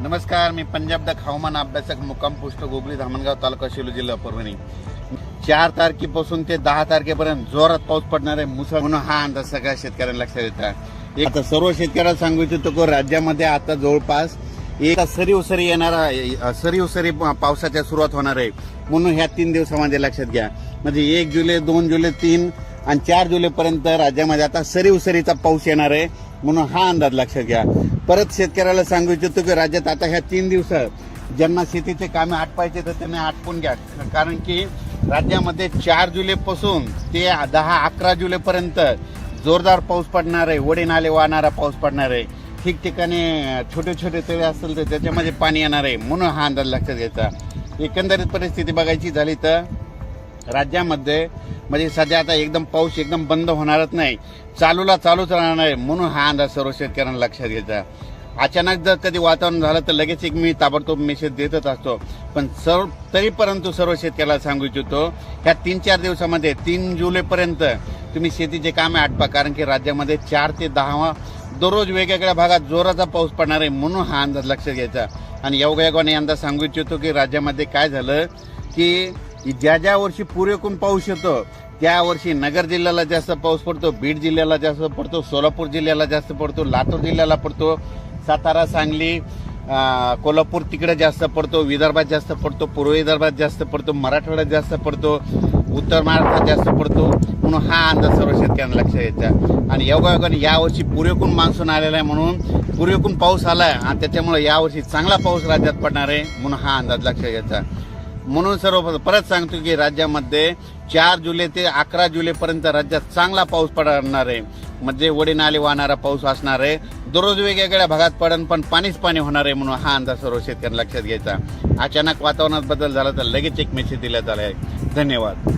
नमस्कार मी पंजाब द हवामान अभ्यासक मुक्काम पोस्ट गोगली धामणगाव तालुका शेलू जिल्हा परभणी. चार तारखेपासून ते दहा तारखेपर्यंत जोरात पाऊस पडणार आहे मुसळ. म्हणून हा अंदाज सगळ्या शेतकऱ्यांना लक्षात येतात एक- आता सर्व शेतकऱ्याला सांगू इच्छितो की राज्यामध्ये आता जवळपास एक सरी उसरी येणारा सरी उसरी पावसाच्या सुरुवात होणार आहे. म्हणून ह्या तीन दिवसामध्ये लक्षात घ्या. म्हणजे एक जुलै दोन जुलै तीन आणि चार जुलैपर्यंत राज्यामध्ये आता सरी उसरीचा पाऊस येणार आहे म्हणून हा अंदाज लक्षात घ्या. परत शेतकऱ्याला सांगू इच्छितो की राज्यात आता ह्या तीन दिवसात ज्यांना शेतीचे कामे आटपायचे तर त्यांनी आटपून घ्या. कारण की राज्यामध्ये चार जुलैपासून ते दहा अकरा जुलैपर्यंत जोरदार पाऊस पडणार आहे. वडे नाले वाहणारा पाऊस पडणार आहे. ठिकठिकाणी छोटे छोटे तळे असतील तर त्याच्यामध्ये पाणी येणार आहे. म्हणून हा अंदाज लक्षात घ्यायचा. एकंदरीत परिस्थिती बघायची झाली तर? राज्यामध्ये म्हणजे सध्या आता एकदम पाऊस एकदम बंद होणारच नाही. चालूला चालूच राहणार आहे म्हणून हा अंदाज सर्व शेतकऱ्यांना लक्षात घ्यायचा. अचानक जर कधी वातावरण झालं तर लगेच एक मी ताबडतोब मेसेज देतच असतो. पण सर्व तरी परंतु सर्व शेतकऱ्याला सांगू इच्छितो ह्या तीन चार दिवसामध्ये तीन जुलैपर्यंत तुम्ही शेतीचे कामे आटपा कारण की राज्यामध्ये चार ते दहा दररोज वेगवेगळ्या भागात जोराचा पाऊस पडणार आहे म्हणून हा अंदाज लक्षात घ्यायचा. आणि योगायोगाने अंदाज सांगू इच्छितो की राज्यामध्ये काय झालं की की ज्या ज्या वर्षी पुरेकून पाऊस येतो त्या वर्षी नगर जिल्ह्याला जास्त पाऊस पडतो बीड जिल्ह्याला जास्त पडतो सोलापूर जिल्ह्याला जास्त पडतो लातूर जिल्ह्याला पडतो सातारा सांगली कोल्हापूर तिकडे जास्त पडतो विदर्भात जास्त पडतो पूर्व विदर्भात जास्त पडतो मराठवाड्यात जास्त पडतो उत्तर महाराष्ट्रात जास्त पडतो. म्हणून हा अंदाज सर्व शेतकऱ्यांना लक्षात यायचा. आणि योगायोगाने यावर्षी पुरेकून मान्सून आलेला आहे म्हणून पुरेकून पाऊस आला आहे आणि त्याच्यामुळे यावर्षी चांगला पाऊस राज्यात पडणार आहे म्हणून हा अंदाज लक्षात घ्यायचा म्हणून सर्व परत सांगतो की राज्यामध्ये चार जुलै ते अकरा जुलैपर्यंत राज्यात चांगला पाऊस पडणार आहे. म्हणजे वडीनाले वाहणारा पाऊस असणार आहे. दररोज वेगवेगळ्या भागात पडन पण पाणीच पाणी होणार आहे म्हणून हा अंदाज सर्व शेतकऱ्यांना लक्षात घ्यायचा. अचानक वातावरणात बदल झाला तर लगेच एक मेसेज दिला झाला आहे. धन्यवाद.